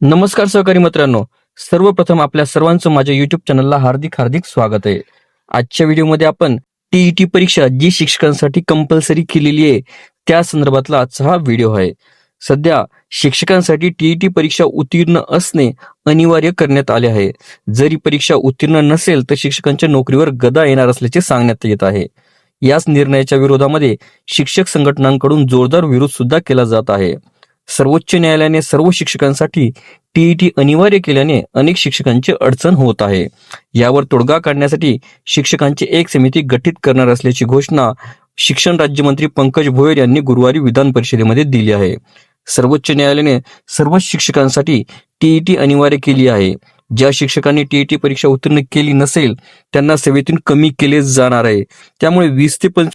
नमस्कार सहकारी मित्रांनो. सर्वप्रथम आपल्या सर्वांचं माझ्या युट्यूब चॅनलला हार्दिक हार्दिक स्वागत आहे. आजच्या व्हिडिओमध्ये आपण टीईटी परीक्षा जी शिक्षकांसाठी कंपल्सरी केलेली आहे त्या संदर्भातला आजचा हा व्हिडिओ आहे. सध्या शिक्षकांसाठी टीईटी परीक्षा उत्तीर्ण असणे अनिवार्य करण्यात आले आहे. जरी परीक्षा उत्तीर्ण नसेल तर शिक्षकांच्या नोकरीवर गदा येणार असल्याचे सांगण्यात येत आहे. याच निर्णयाच्या विरोधामध्ये शिक्षक संघटनांकडून जोरदार विरोध सुद्धा केला जात आहे. सर्वोच्च न्यायालयाने सर्व शिक्षकांसाठी टीईटी अनिवार्य केल्याने अनेक शिक्षकांची अडचण होत आहे. यावर तोडगा काढण्यासाठी शिक्षकांची एक समिती गठीत करणार असल्याची घोषणा शिक्षण राज्यमंत्री पंकज भोयर यांनी गुरुवारी विधान परिषदेमध्ये दिली आहे. सर्वोच्च न्यायालयाने सर्व शिक्षकांसाठी टीईटी अनिवार्य केली आहे. ज्या शिक्षकांनी टीईटी परीक्षा उत्तीर्ण केली नसेल त्यांना सेवेतून कमी केले जाणार आहे. त्यामुळे वीस ते पंचवीस